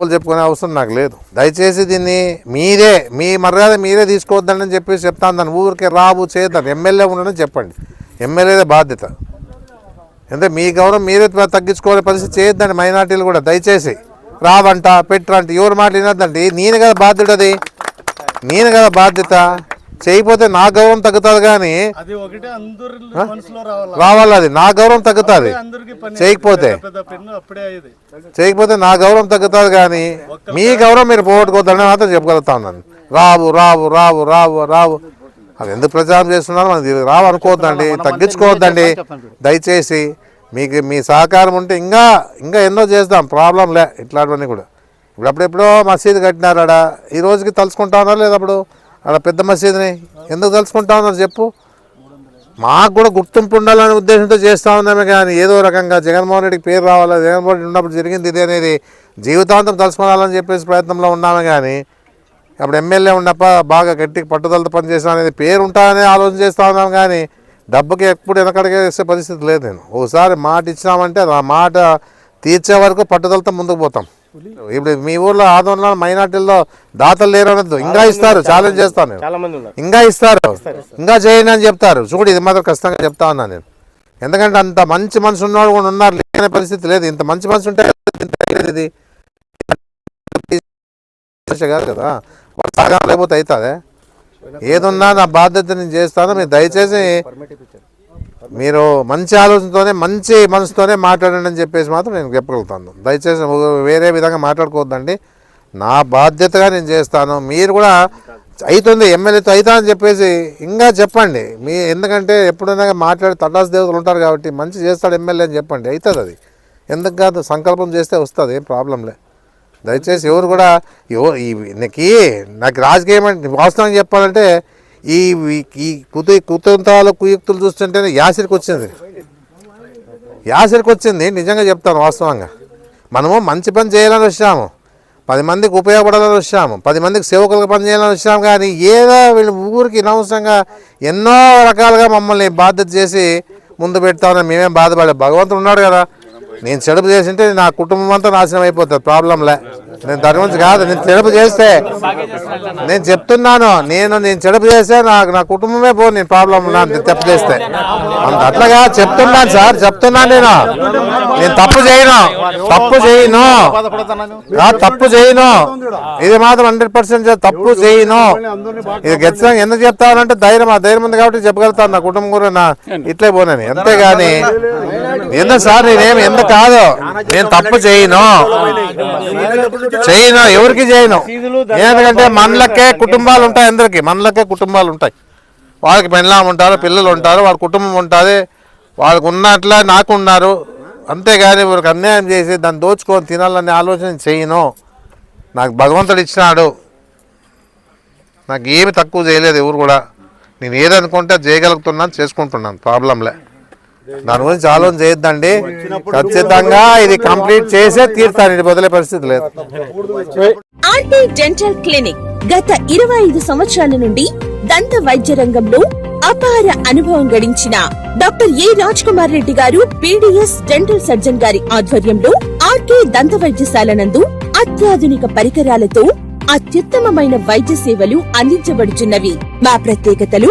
తప్పులు చెప్పుకునే అవసరం నాకు లేదు. దయచేసి దీన్ని మీరే మీ మర్యాద మీరే తీసుకోవద్దని చెప్పేసి చెప్తాను దాన్ని ఊరికే రాబు చేయొద్దని ఎమ్మెల్యే ఉండడం చెప్పండి. ఎమ్మెల్యేదే బాధ్యత. అంటే మీ గౌరవం మీరే తగ్గించుకోవాలే పరిస్థితి చేయొద్దండి మైనార్టీలు కూడా. దయచేసి రావంట పెట్టరంట ఎవరు మాట వినొద్దండి. నేను కదా బాధ్యత అది నేను కదా బాధ్యత. చేయకపోతే నా గౌరవం తగ్గుతుంది కానీ అది ఒకటే అందరి మనసులో రావాలి? అది? నా గౌరవం తగ్గుతుంది. అందరికి పని చేయకపోతే. చేయకపోతే నా గౌరవం తగ్గుతుంది కానీ మీ గౌరవం మీరు పోగొట్టుకోవద్దని మాత్రం చెప్పగలుగుతా ఉన్నాను రావు రావు రావు రావు రావు. అది ఎందుకు ప్రచారం చేస్తున్నారు? మనకి రావు అనుకోవద్దండి తగ్గించుకోవద్దండి. దయచేసి మీకు మీ సహకారం ఉంటే ఇంకా ఇంకా ఎన్నో చేద్దాం ప్రాబ్లం లే ఇట్లాంటివన్నీ కూడా. ఇప్పుడు అప్పుడెప్పుడో మసీదు కట్టినారు ఆడ. ఈ రోజుకి తలుచుకుంటా ఉన్నారు లేదా అప్పుడు? అలా పెద్ద మసీదుని ఎందుకు తలుచుకుంటా ఉన్నారు చెప్పు? మాకు కూడా గుర్తింపు ఉండాలనే ఉద్దేశంతో చేస్తూ ఉన్నామే కానీ ఏదో రకంగా జగన్మోహన్ రెడ్డికి పేరు రావాలి జగన్మోహన్ రెడ్డి ఉన్నప్పుడు జరిగింది ఇది అనేది జీవితాంతం తలుచుకోవాలని చెప్పేసి ప్రయత్నంలో ఉన్నామే కానీ అప్పుడు ఎమ్మెల్యే ఉన్నప్ప బాగా గట్టి పట్టుదలతో పనిచేసిన అనేది పేరు ఉంటాయని ఆలోచన చేస్తూ ఉన్నాం కానీ డబ్బుకి ఎప్పుడు వెనకడికే వేసే పరిస్థితి లేదు నేను. ఒకసారి మాట ఇచ్చినామంటే ఆ మాట తీర్చే వరకు పట్టుదలతో ముందుకు పోతాం. ఇప్పుడు మీ ఊర్లో ఆందోళన మైనార్టీల్లో దాతలు లేరు అనొద్దు ఇంకా ఇస్తారు ఛాలెంజ్ చేస్తాను. నేను ఇంకా ఇస్తారు. ఇంకా చేయండి అని చెప్తారు. చూడు ఇది మాత్రం ఖచ్చితంగా చెప్తా ఉన్నాను నేను. ఎందుకంటే అంత మంచి మనసు ఉన్నవాడు కూడా ఉన్నారు లేని పరిస్థితి లేదు. ఇంత మంచి మనసు ఉంటే ఇది. కాదు కదా. వాళ్ళ లేకపోతే అవుతుంది? ఏదున్నా నా బాధ్యత నేను చేస్తాను. మీరు దయచేసి మీరు మంచి ఆలోచనతోనే మంచి మనసుతోనే మాట్లాడండి అని చెప్పేసి మాత్రం నేను చెప్పగలుగుతాను. దయచేసి వేరే విధంగా మాట్లాడుకోవద్దండి. నా బాధ్యతగా నేను చేస్తాను. మీరు కూడా అవుతుంది ఎమ్మెల్యేతో అవుతా అని చెప్పేసి ఇంకా చెప్పండి. మీ ఎందుకంటే ఎప్పుడైనా మాట్లాడి తటాస్ దేవతలు ఉంటారు కాబట్టి మంచి చేస్తాడు ఎమ్మెల్యే అని చెప్పండి. అవుతుంది అది. ఎందుకు కాదు? సంకల్పం చేస్తే వస్తుంది ఏం ప్రాబ్లంలే దయచేసి ఎవరు కూడా ఎవ ఈ నాకు నాకు రాజకీయం అంటే వాస్తవంగా చెప్పాలంటే ఈ ఈ కుతు కుతంత్రాల కుయుక్తులు చూస్తుంటేనే యాసిరికి వచ్చింది. యాసిరికి వచ్చింది నిజంగా చెప్తాను వాస్తవంగా. మనము మంచి పని చేయాలని వచ్చాము. పది మందికి ఉపయోగపడాలని వచ్చాము. పది మందికి సేవకులకు పని చేయాలని వచ్చాము కానీ ఏదో వీళ్ళు ఊరికి అనవసరంగా ఎన్నో రకాలుగా మమ్మల్ని బాధ్యత చేసి ముందు పెడతామని మేమేం బాధపడే భగవంతుడు ఉన్నాడు కదా. నేను చెడుపు చేసింటే నా కుటుంబం అంతా నాశనం అయిపోతుంది. ప్రాబ్లంలే. నేను దాని గురించి కాదు నేను చెడుపు చేస్తే. నేను చెప్తున్నాను నేను నేను చెడుపు చేస్తే నాకు నా కుటుంబమే పో నేను ప్రాబ్లం ఉన్నాను తప్పు చేస్తే. అంత అట్లాగా చెప్తున్నాను సార్ చెప్తున్నాను నేను. నేను తప్పు చేయను తప్పు చేయను. తప్పు చేయను. ఇది మాత్రం హండ్రెడ్ పర్సెంట్ తప్పు చేయను. ఇది ఖచ్చితంగా ఎందుకు చెప్తానంటే ధైర్యం ఆ ధైర్యం ఉంది కాబట్టి చెప్పగలుగుతాను నా కుటుంబం కూడా నా ఇట్లే పోనని అంతేగాని ఎందుకు సార్ నేనేమి ఎందుకు కాదు. నేను తప్పు చేయను. చేయను ఎవరికి చేయను. ఎందుకంటే మనలకే కుటుంబాలు ఉంటాయి అందరికి. మనలకే కుటుంబాలు ఉంటాయి. వాళ్ళకి పెళ్ళాం ఉంటారు పిల్లలు ఉంటారు వాళ్ళ కుటుంబం ఉంటుంది. వాళ్ళకు ఉన్నట్లే నాకు ఉన్నారు. అంతేగాని వాళ్ళకి అన్యాయం చేసి దాన్ని దోచుకొని తినాలనే ఆలోచన చేయను. నాకు భగవంతుడు ఇచ్చినాడు. నాకు ఏమి తక్కువ చేయలేదు ఎవరు కూడా. నేను ఏదనుకుంటే చేయగలుగుతున్నాను చేసుకుంటున్నాను. ప్రాబ్లంలే. దాని గురించి ఆలోచన చేయొద్దండి. ఖచ్చితంగా ఇది కంప్లీట్ చేసే తీరుతాను ఇది వదిలే పరిస్థితి లేదు. ఆర్టీ డెంటల్ క్లినిక్ గత ఇరవై ఐదు సంవత్సరాల నుండి దంత వైద్య రంగంలో అపార అనుభవం గడించిన డాక్టర్ ఏ రాజ్ కుమార్ రెడ్డి గారు పీడిఎస్ డెంటల్ సర్జన్ గారి ఆధ్వర్యంలో ఆర్కే దంత వైద్యశాల నందు అత్యాధునిక పరికరాలతో అత్యుత్తమమైన వైద్య సేవలు అందించబడుచున్నవి. మా ప్రత్యేకతలు